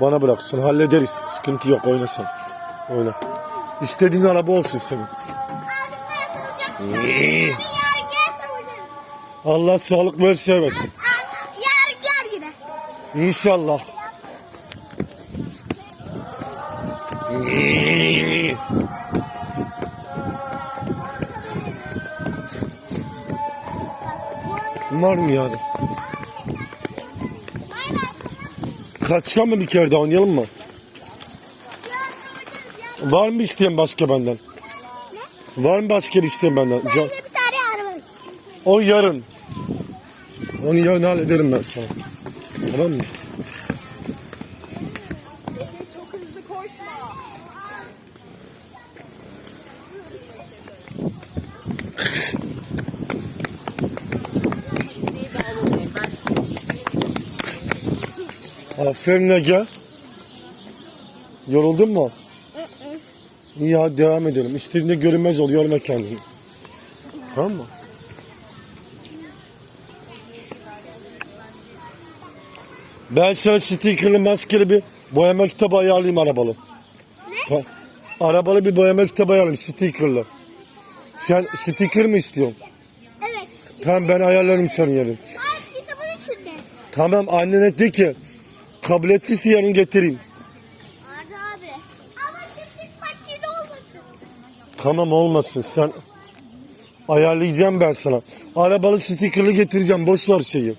Bana bıraksın hallederiz. Sıkıntı yok oyna sen. Oyna. İstediğin araba olsun senin. Hocam. Allah sağlık versin evet. İnşallah. Mı yani? Kaçacağım mı bir kere daha oynayalım mı? Var mı isteyen başka benden? Var mı başka bir isteyen benden? Can- bir tane araba. o yarın. Onu yarın hallederim ben sana. Tamam mı? Çok hızlı koşma. Aferin Ege. Yoruldun mu? İyi hadi devam edelim. İstediğinde görünmez ol. Yorma kendini. Tamam mı? Ben sana stickerlı maskeli bir boyama kitabı ayarlayayım arabalı. Ne? Arabalı bir boyama kitabı ayarlayayım stickerlı. Sen sticker mi istiyorsun? Evet. Tamam ben ayarlarım senin yerin. Aa, kitabın içinde. Tamam annene de ki kabul ettiyse yarın getireyim. Arda abi. Ama paketi olmasın. Tamam olmasın sen ayarlayacağım ben sana. Arabalı stikerli getireceğim boş ver şeyi.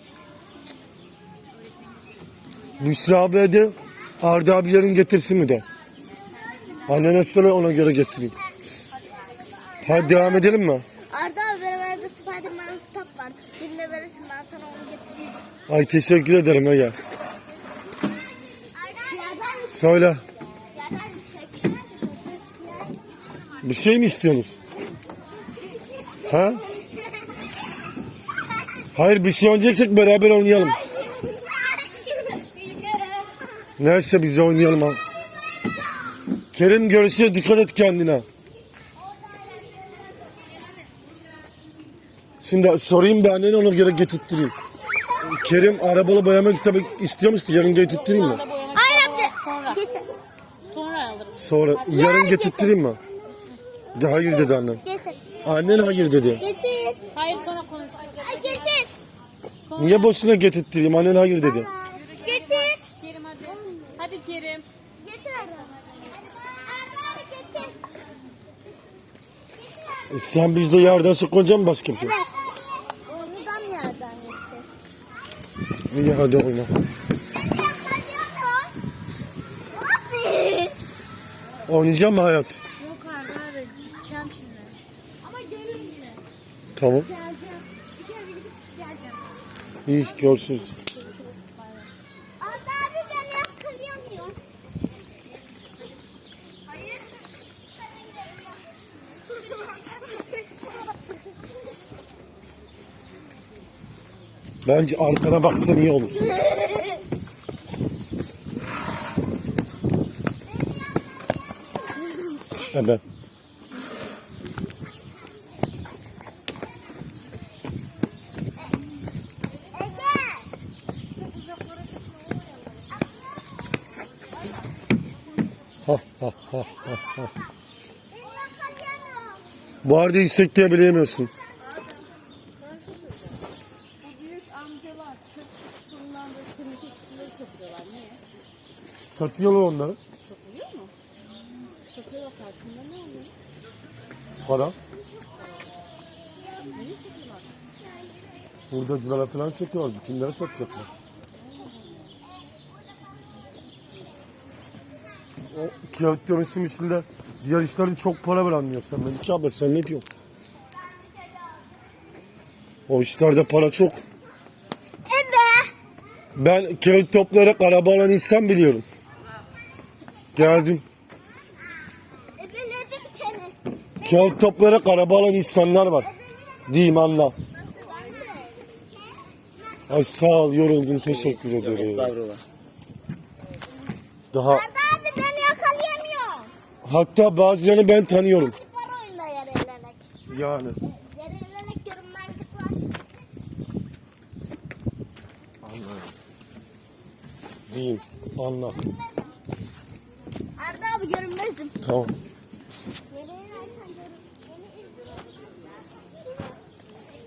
Büşra abiye de Arda abi yarın getirsin mi de. Annene söyle ona göre getireyim. Hadi devam edelim mi? Arda abi benim evde Spiderman stop var. Birine verirsin ben sana onu getireyim. Ay teşekkür ederim Ege. Söyle. Bir şey mi istiyorsunuz? Ha? Hayır bir şey oynayacaksak beraber oynayalım. Neyse biz oynayalım ha. Kerim görüşürüz dikkat et kendine. Şimdi sorayım bir annene ona göre getirttireyim. Kerim arabalı boyama kitabı istiyormuştu yarın getirttireyim mi? Hayır amca. Getir. Sonra yarın getirttireyim mi? De hayır dedi annem. Getir. Annen hayır dedi. Getir. Hayır sonra. Ay getir. Niye boşuna getirttireyim? Annen hayır dedi. Getir. Kerim hadi. Hadi Kerim. Getir getir. E sen bizde yerden sokulacak başka bir şey? Evet. Oradan yerden getir. İyi hadi oyna. Oynayacağım mı hayat? Yok Arda abi gideceğim şimdi. Ama gelirim yine. Tamam. Geleceğim. Bir kere gidip geleceğim. İyi görüşürüz. Arda abi ben yakalayamıyorum. Hayır. Bence arkana baksan iyi olur. Hemen. Ha ha ha ha ha. Bu arada yüksekliğe bilemiyorsun. Bu büyük amcalar çöp kutusundan da kırmızı kutuları topluyorlar. Niye? Satıyorlar onları. Satılıyor mu? Satıyorlar karşında ne oluyor? Para. Hurdacılara falan satıyorlar. Kimlere satacaklar? O kağıt dönüşüm içinde diğer işlerin çok para verenmiyor sen. Melike abla sen ne diyorsun? O işlerde para çok. Ebe. Ben kağıt toplayarak araba alan insan biliyorum. Geldim. Ebeledim seni. Kağıt toplayarak araba alan insanlar var. Diyeyim anla. Ay sağ ol yoruldum teşekkür ederim. Estağfurullah. Daha Arda abi beni yakalayamıyor. hatta bazılarını ben tanıyorum. Var oyunda. Yani. Yer eğlenek görünmezlik var. Anla. Arda abi görünmezim. Tamam.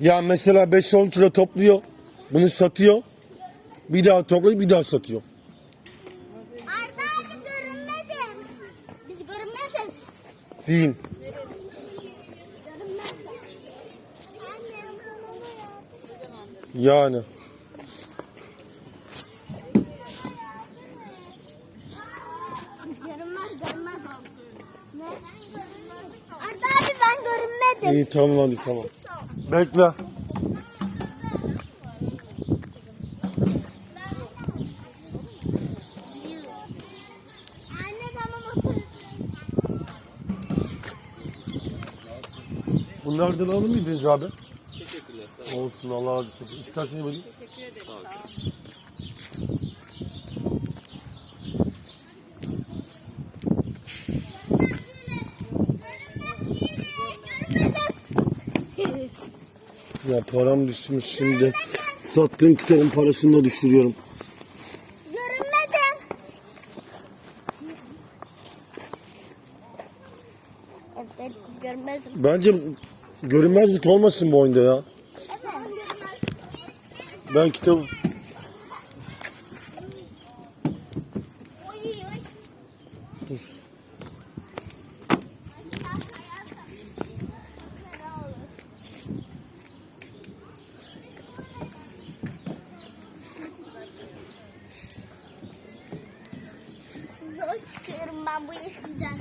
Ya mesela 5-10 kilo topluyor. Bunu satıyor. Bir daha topluyor bir daha satıyor. Arda abi görünmedim. Biz görünmezsiniz. Değil. Yani. Görünmez görünmez. Ne? Arda abi ben görünmedim. İyi tamam hadi tamam. Bekle. Bunlardan alır mıydınız abi? Teşekkürler. Olsun Allah razı olsun. İki tanesini vereyim. Ya param düşmüş şimdi. Sattığım kitabın parasını da düşürüyorum. Görünmedim. Evet, görünmezdim. Bence görünmezlik olmasın bu oyunda ya. Ben kitabı... Dur. Zor çıkıyorum ben bu yeşilden.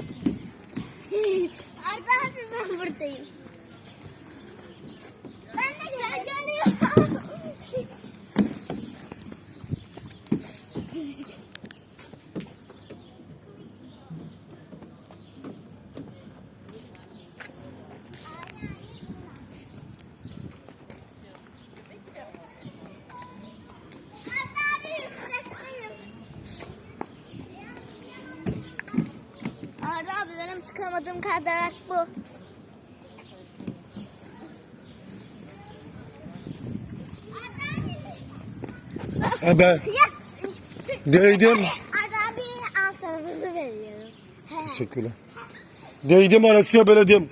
Arda abi ben buradayım. Ben de gel geliyorum. Arda abi yüksekteyim. Arda abi benim çıkamadığım kaydırak bu. Ebe. Değdim. Sana bunu veriyorum. Teşekkürler. Değdim arasıya beledim.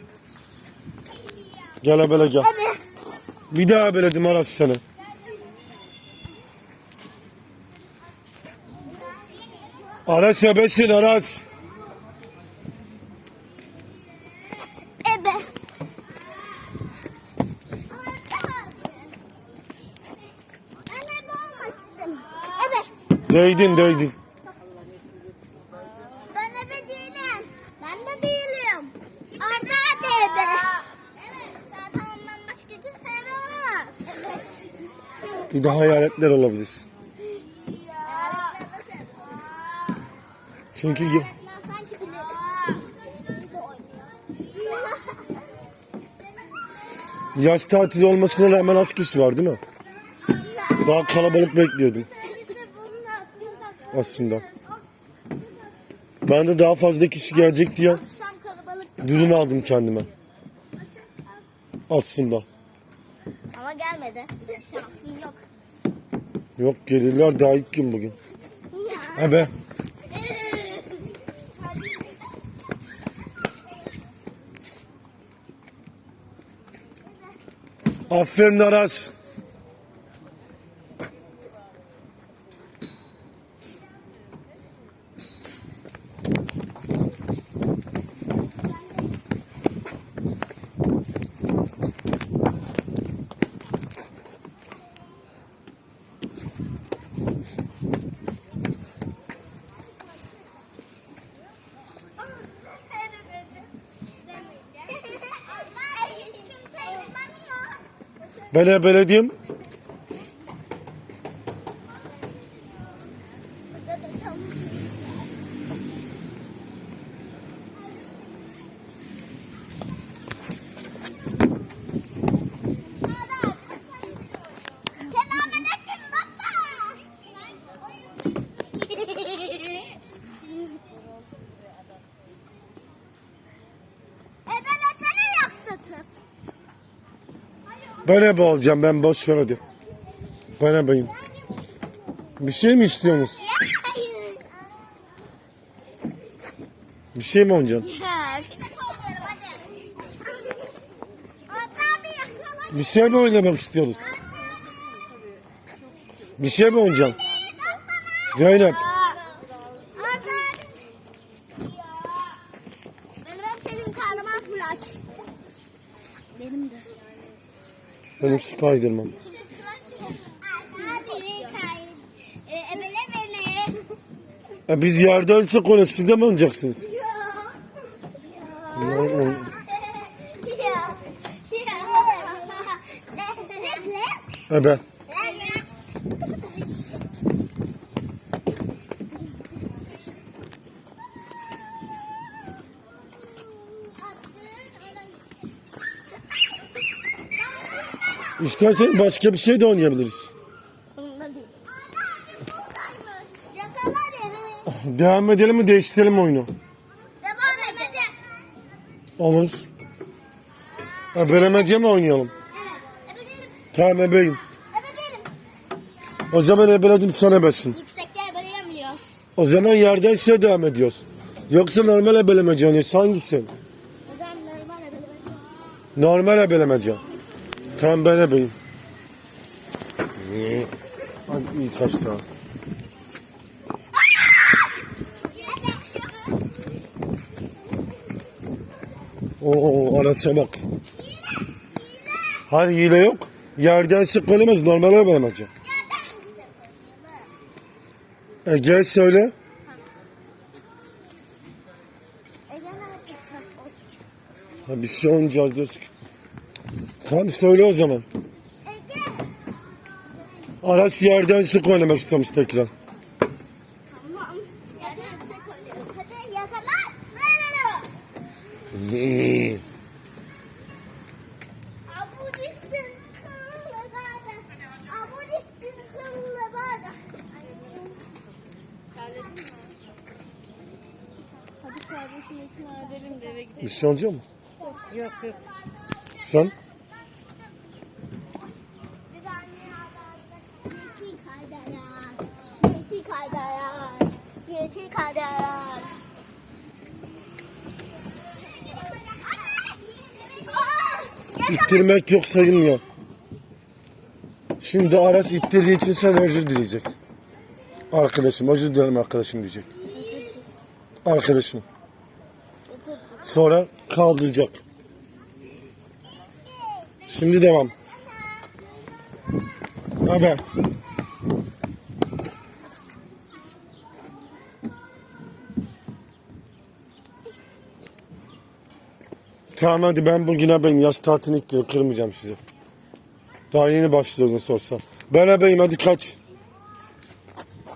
Gel ebele gel. Abi. Bir daha beledim arası seni. Aras ebesin Aras. Ebe. Ben ebe olmak istedim. Değdin değdin. Ben ebe değilim. Ben de değilim. Arda abi ebe. Evet. Zaten ondan başka kimse ebe olamaz. Bir de hayaletler olabilir. Çünkü oynuyor. yaş tatili olmasına rağmen az kişi var değil mi? Daha kalabalık bekliyordum aslında. Ben de daha fazla kişi gelecek diye düzün aldım kendime. Aslında. ama gelmedi. Şansın yok. Yok gelirler daha ilk gün bugün. Ebe. Aferin Aras. Bele belediğim Böyle boğulacağım ben boş ver hadi. Bana bayım. Bir şey mi istiyorsunuz? Bir şey mi oynayacaksın? Bir şey mi oynamak istiyoruz? Bir şey mi oynayacaksın? Zeynep. Spiderman. E, biz yerden çok oynuyoruz. Siz de mi oynayacaksınız? Ya. Ne oyun- Ya. Ya. Ne? E ben. İstersen başka bir şey de oynayabiliriz. Beni. Devam edelim mi değiştirelim mi oyunu? Devam edeceğim. Olur. Ebelemece mi oynayalım? Evet. Ebedelim. Tamam ebeyim. Ebedelim. O zaman ebeledim sen ebesin. Yüksekte ebeleyemiyoruz. O zaman yerden şey devam ediyoruz. Yoksa normal ebelemece oynuyoruz. Hangisi? O zaman normal ebelemeyeceğiz. Normal ebelemece. Tamam ben ebeyim. Hadi iyi kaç daha. Oo arasa bak. Hayır hile yok. Yerden sık oynamaz. Normal ebelemece. E gel söyle. Ha, bir şey oynayacağız diyoruz ki. Tamam söyle o zaman. Aras yerden sık oynamak istiyormuş tekrar. Tamam. Hadi yüksek oynuyorum. Hadi yakala. Bir şey olacak mı? Yok yok. Sen? Aa! İttirmek yok sayılmıyor. Şimdi Aras ittirdiği için sen özür dileyecek. Arkadaşım özür dilerim arkadaşım diyecek. Arkadaşım. Sonra kaldıracak. Şimdi devam. Haber. Tamam hadi ben bugüne benim yaz tatilini ilk yıl kırmayacağım sizi. Daha yeni başlıyoruz nasıl olsa. Ben ebeyim hadi kaç.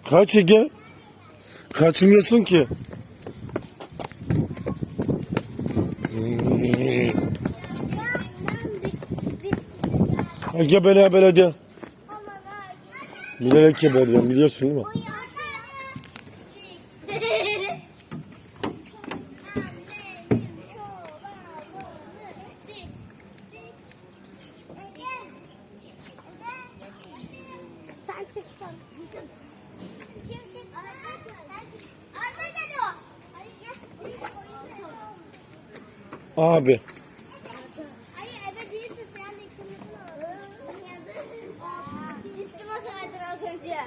Kaç Ege? Kaçmıyorsun ki. Ege beni ebeledi. Bilerek ebelediyorum biliyorsun değil mi? Sen çıktın. Kim çıktı? Arda geliyor. Hadi gel. Abi. Hayır eve değilsin sen de ikimiz Üstüme kaydın az önce.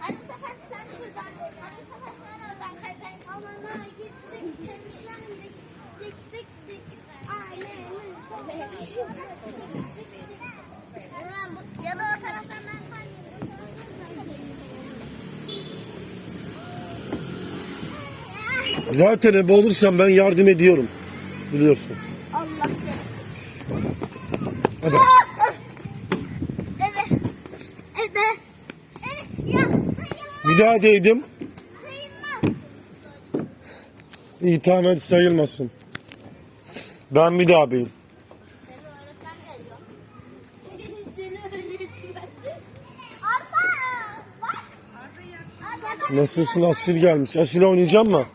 Hadi bu sefer sen şuradan. Hadi bu sefer sen oradan kay. Ben salona gittik. Temizlendik. Dik dik dik. Ailemiz. O zaman bu- Ya da o taraftan ben kayıyorum. Zaten ebe olursam ben yardım ediyorum. Biliyorsun. Allah. Hadi. Evet. Evet. Evet. Ya. Değdim. Sayılmaz. İyi tamam hadi sayılmasın. Ben bir daha beyim. Nasılsın Asil gelmiş. Asil oynayacak mı?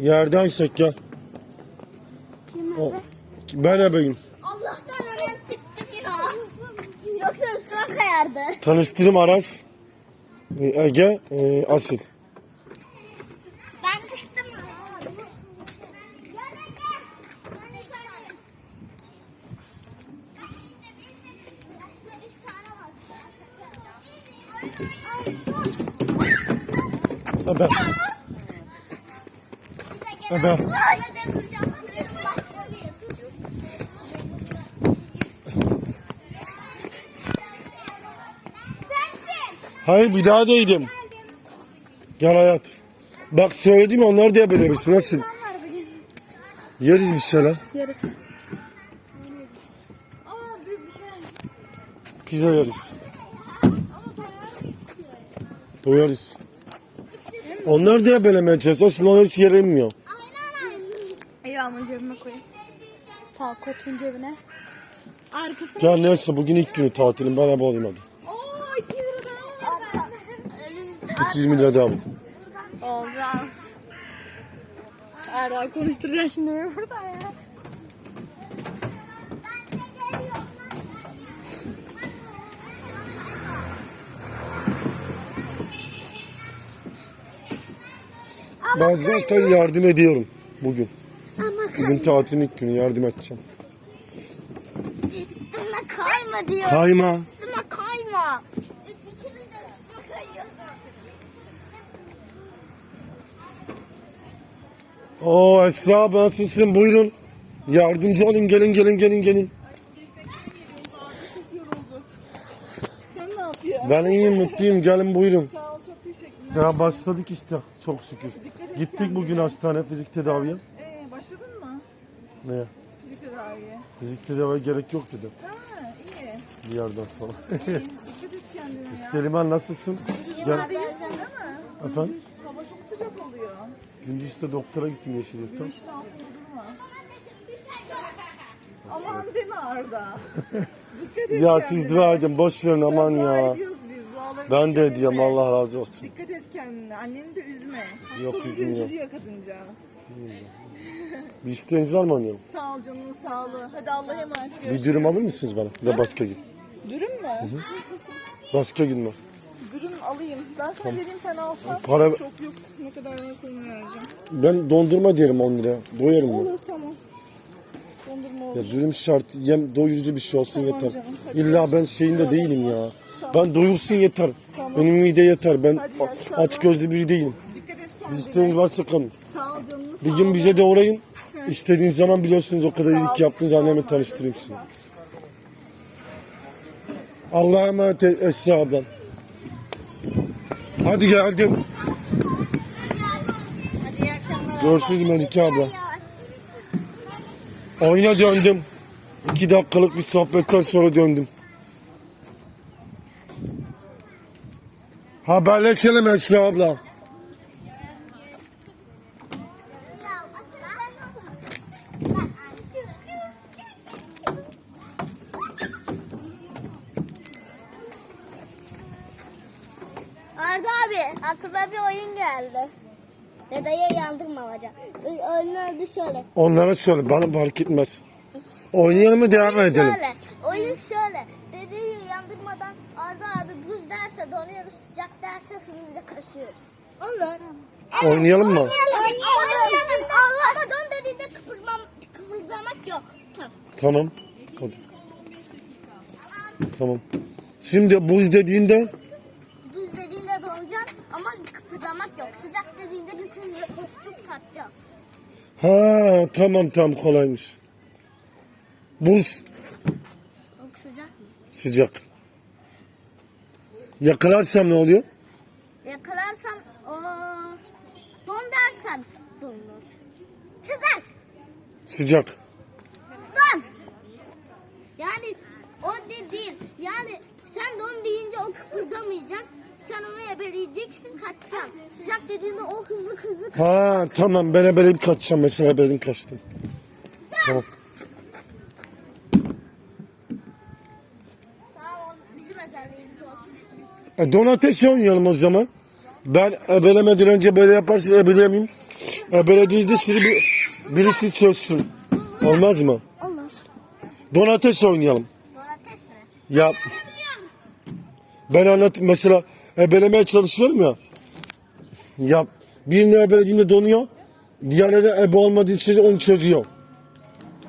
Yerden çek ya. Kim O, ben ebeyim. Allah'tan hemen çıktık ya. Yoksa üstüme kayardı. Tanıştırım Aras. e, Ege, e, Asil. Ben Ebe. Ebe. Nereden kuracağız? Başlamayız. Sensin. Hayır bir daha değdim. Gel hayat. Bak söyledim onlar da misin? Nasıl? Yeriz bir şeyler. Büyük bir şey. Pizza yeriz. Doyarız. Onlar da belemeye çalışıyor. Aslında onlar hiç yere inmiyor. Ayağımı cebime koyayım. Ta kotun cebine. Arkası. Gel neyse bugün ilk günü tatilim. Ben hep olayım hadi. Oo 2 lira daha var. 220 lira daha al. Oldu. Erdoğan konuşturacağım şimdi beni burada ya. Ben zaten yardım ediyorum bugün. Ama Bugün tatilin ilk günü yardım edeceğim. üstüme kayma diyor. Kayma. Üstüme kayma. İkimiz de üstüme kayıyoruz. Oo Esra abi nasılsın? Buyurun. Yardımcı olayım. Gelin gelin gelin gelin. Yorulduk. Sen ne yapıyorsun? Ben iyiyim mutluyum. Gelin buyurun. Sağ ol çok teşekkürler. Ya başladık işte. Çok şükür. Gittik bugün hastane fizik tedaviye. Ee, başladın mı? Ne? Fizik tedaviye. Fizik tedaviye gerek yok dedi. Ha iyi. Bir yerden sonra. Dikkat et kendine ya. Seliman nasılsın? Gel. Değilsin değil mi? Efendim? Hava çok sıcak oluyor. Gündüz işte doktora gittim Yeşilyurt'ta. Güneşin altında durma. Aman deme Arda. Dikkat et Ya siz dua edin. Boş verin aman ya. Ben de ediyorum. Allah razı olsun. Dikkat et kendine. Anneni de üzme. Hasta Yok, olunca üzülmüyor. üzülüyor kadıncağız. Bir isteğiniz var mı annem? Sağ ol canının sağlığı. Hadi Allah'a emanet Bir görüşürüz. dürüm alır mısınız bana? Ve başka gün. Dürüm mü? Başka gün mü? Dürüm alayım. Ben sana vereyim sen alsan. Para- Çok yok. Ne kadar varsa onu vereceğim. Ben dondurma diyelim 10 lira. Doyarım ben. Olur tamam. Dondurma olur. Ya dürüm şart. Yem doyurucu bir şey olsun Tamam yeter. canım, hadi İlla ben görüşürüz. şeyinde değilim ya. Ben doyursun yeter. Tamam. Benim mide yeter. Ben Hadi ya, ol. aç gözlü biri değilim. Dikkat et kendine. isteğiniz varsa kalın. Sağ ol canının Bir gün bize de uğrayın. İstediğiniz zaman biliyorsunuz o kadar iyilik ol. annemi tanıştırayım sizi. Allah'a emanet et Esra ablam. Hadi geldim. Görüşürüz Melike abla. Oyuna döndüm. İki dakikalık bir sohbetten sonra döndüm. Haberleşelim Esra abla. Arda abi aklıma bir oyun geldi. Dedeye yandırmamaca. Oyunun adı şöyle. Onlara söyle bana fark etmez. Oynayalım mı devam edelim? Şöyle. Oyun şöyle. Dedeyi yandırmadan Arda abi buz derse donuyoruz, sıcak derse hızlıca kaçıyoruz. Olur. Oynayalım mı? Oynayalım. Oynayalım. Allah'ta don dediğinde kıpırmam, kıpırdamak yok. Tamam. Tamam. Hadi. Tamam. Şimdi buz dediğinde ama kıpırdamak yok. Sıcak dediğinde biz hızlı koşup kaçacağız. ha tamam tamam kolaymış. Buz Çok sıcak mı? sıcak. Yakalarsam ne oluyor? Yakalarsan o don dersen donur. Sıcak. Sıcak. Don. Yani o dediğin yani sen don deyince o kıpırdamayacak. Sen onu ebeleyeceksin kaçacaksın. Sıcak dediğinde o hızlı hızlı Ha tamam ben bir kaçacağım mesela ben kaçtım. Tamam. Tamam o bizim özelliğimiz olsun. E, donates oynayalım o zaman. Ben ebelemeden önce böyle yaparsın ebelemeyeyim. Ebelediğinizde sizi bir, birisi çözsün. Olmaz mı? Olur. Donates oynayalım. Donates ne? Ya ben anlat mesela ebelemeye çalışıyorum ya. Ya birini ebelediğinde donuyor. Diğerleri ebe olmadığı için onu çözüyor.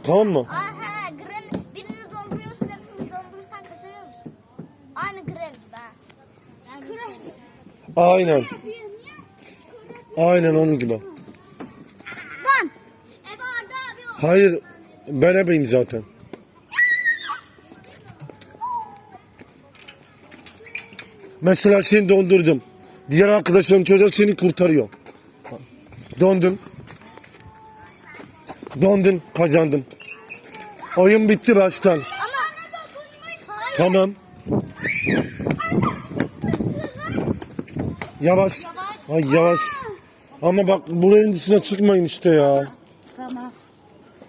Tamam mı? Aha gren birini donduruyorsun hepimiz dondurursan kaçırıyor musun? Aynı gren be. Yani gren. Aynen. Aynen onun gibi. Dön. Ebe Arda abi o. Hayır ben ebeyim zaten. Mesela seni dondurdum. Diğer arkadaşların çocuğu seni kurtarıyor. Dondun. Dondun kazandın. Oyun bitti baştan. Tamam. Yavaş. Ay yavaş. Ama bak burayın dışına çıkmayın işte ya. Tamam.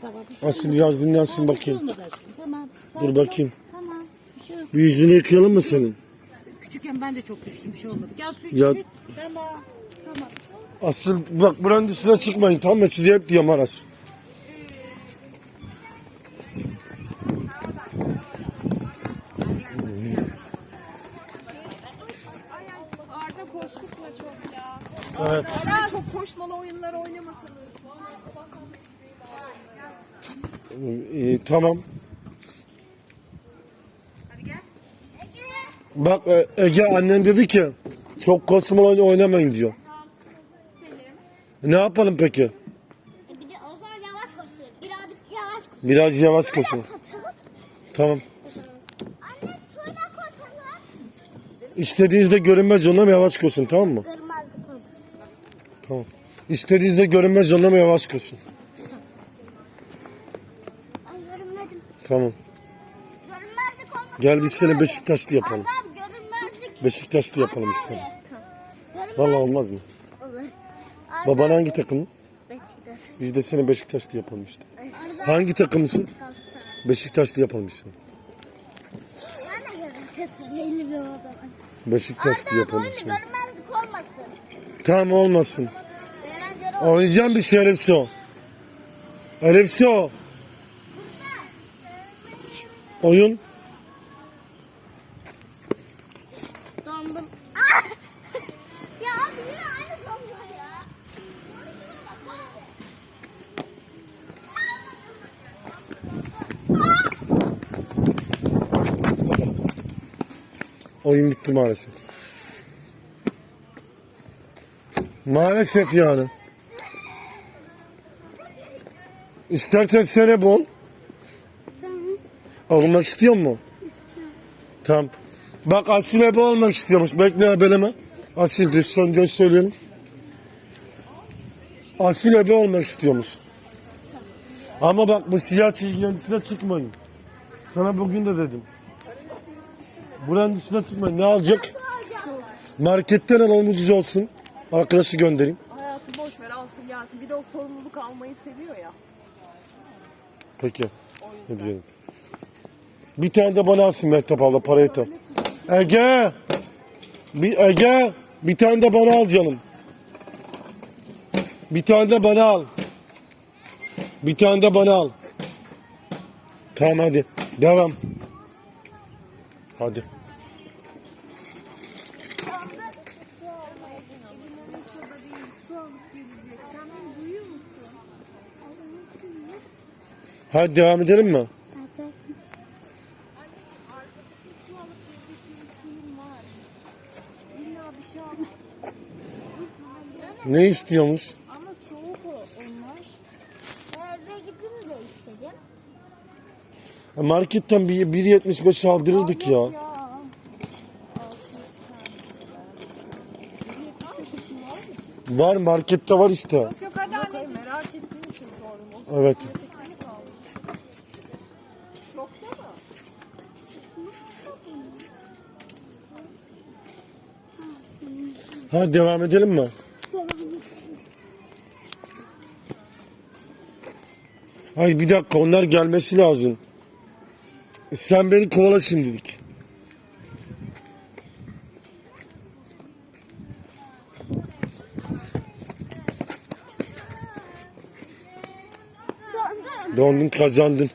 Tamam bir şey Asil dinlensin bakayım. olmadı aşkım. Tamam. Dur sakin ol. bakayım. Tamam. Bir şey yok. Bir yüzünü yıkayalım mı senin? Küçükken ben de çok düştüm bir şey olmadı. Gel su Ya- içelim. Tamam. Tamam. Asıl bak buranın dışına çıkmayın tamam mı? Size hep diyorum Aras. Arda koştuk mu çok ya? Evet. Arda çok koşmalı oyunlar oynamasınız. Ee, tamam. Bak e, Ege annen dedi ki çok oyun oynamayın diyor. Ne yapalım peki? E Bir de o zaman yavaş koşuyor. Birazcık yavaş koşuyor. Biraz yavaş. Kaçalım. Tamam. Anne koşalım. İstediğinizde görünmez yoluna yavaş koşun tamam mı? Tamam. İstediğinizde görünmez yoluna yavaş koşun. Görünmedim. Tamam. Gel biz seni. Beşiktaşlı yapalım. Görünmezlik. Beşiktaşlı yapalım biz seni. Görünmez- Vallahi olmaz mı? Olur. Arda Baban hangi takım? Beşiktaş. Biz de seni Beşiktaşlı yapalım işte. Hangi? Galatasaray. Beşiktaşlı yapalım orada. Beşiktaşlı abi yapalım oyunu görünmezlik olmasın. Tamam olmasın. Eğlenceli olsun. Oynayacağım bir şey Elifso. Elifso. Oyun. Oyun bitti maalesef. Maalesef yani. İstersen sene bol. Olmak istiyor mu? Tamam. Bak Asil ebe olmak istiyormuş. Bekle ebeleme. Asil önce söyleyelim. Asil ebe olmak istiyormuş. Ama bak bu siyah çizgilerin çıkmayın. Sana bugün de dedim. Buranın dışına çıkmayın. Ne alacak? Marketten alalım ucuz olsun. Arkadaşı göndereyim. Hayatı boş ver alsın gelsin. Bir de o sorumluluk almayı seviyor ya. Peki. Ne diyelim. Bir tane de bana alsın Mehtap abla parayı tam. Ege. Bir Ege. Bir tane de bana al canım. Bir tane de bana al. Bir tane de bana al. Tamam hadi. Devam. Hadi. Hadi devam edelim mi? Su alıp geleceksin. Suyun var. İlla bir şey al. Ne istiyormuş? Ama soğuk o onlar. Eve gidince de istedim. Marketten bir 1.75 aldırırdık ya. Var markette var işte. Yok hadi anneciğim. Merak ettiğim için sordum. O Evet. Nefesini kaldı. Şokta mı? Hadi devam edelim mi? Hayır bir dakika onlar gelmesi lazım. Sen beni kovala şimdilik. Dondun kazandın.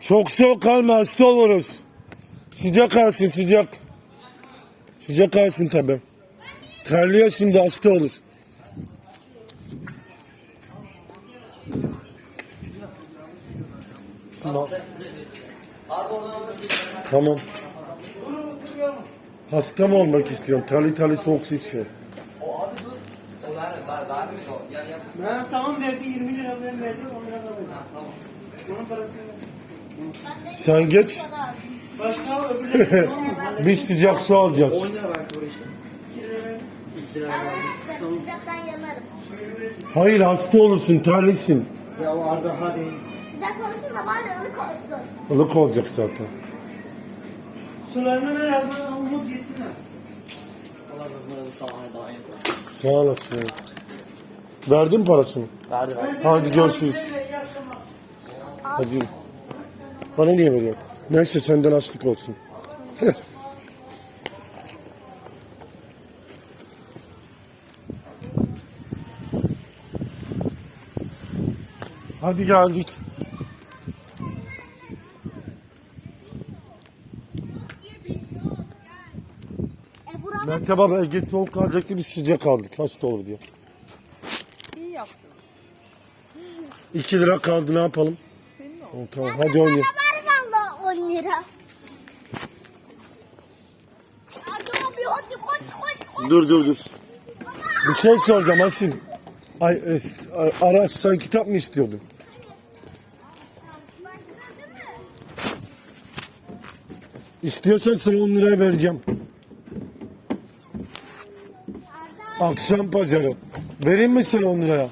Çok soğuk kalma hasta oluruz. Sıcak kalsın sıcak. Sıcak kalsın tabi. Terliyor şimdi hasta olur. Şimdi... Tamam. Hasta mı olmak istiyorsun? Tali tali soğuk su içiyor. O abi dur. O ver, ver, o. Ben tamam verdi 20 lira ben verdim 10 lira kaldı. Ha, tamam. Onun parasını. Sen geç. Başka öbürleri tamam mı? Biz sıcak su alacağız. 10 lira verdi oraya işte. 2 lira ver. 2 lira Ben verdi. isterim sıcaktan yanarım. Hayır hasta olursun, terlisin. Ya Arda hadi. Sıcak olsun da bari ılık olsun. Ilık olacak zaten. Sularını ver Arda Umut ha. Allah olsun. Daha iyi. Sağ olasın. Verdin mi parasını? Verdi verdi. Hadi görüşürüz. Hadi. Bana niye veriyor? Neyse senden açlık olsun. Hadi geldik. E Merkep abi Ege soğuk kalacaktı biz sıcak aldık. Hasta olur diye. İyi yaptın. 2 lira kaldı ne yapalım? Senin olsun. Oh, tamam hadi oynayalım. var valla 10 lira. Hadi koş koş koş. Dur dur dur. Bir şey soracağım Asil. Ay, es, ay, Araç sen kitap mı istiyordun? İstiyorsan sana 10 liraya vereceğim. Akşam pazarı. Vereyim mi sana 10 liraya?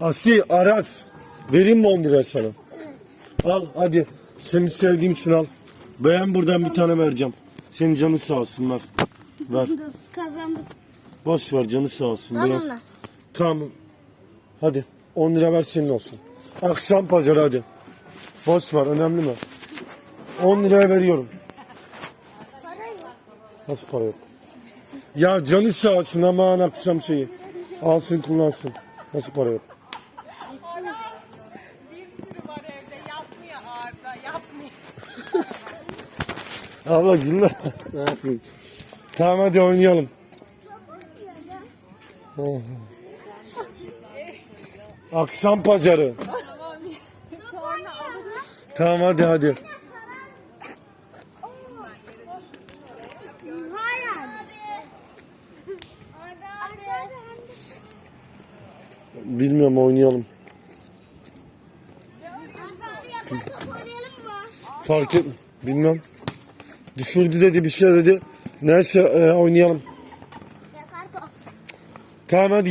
Asi, Aras. Vereyim mi 10 liraya sana? Al hadi. Seni sevdiğim için al. Beğen buradan bir tane vereceğim. Senin canı sağ olsunlar. Ver. Kazandım. Boş ver canı sağ olsun. Tamam Biraz- lan. Tamam. Hadi. 10 lira ver senin olsun. Akşam pazarı hadi. Boş ver önemli mi? 10 liraya veriyorum. Para yok. Nasıl para yok? Ya canı sağ olsun aman akşam şeyi. Alsın kullansın. Nasıl para yok? Bir sürü var evde yapmıyor Arda yapmıyor. Abla günler. ne yapayım? Tamam hadi oynayalım. Oh. Akşam pazarı. Tamam hadi hadi. Hayır. Arda abi. Bilmiyorum oynayalım. Oynayalım? Fark et. Bilmem. Düşürdü dedi bir şey dedi. Neyse e, oynayalım. Tamam hadi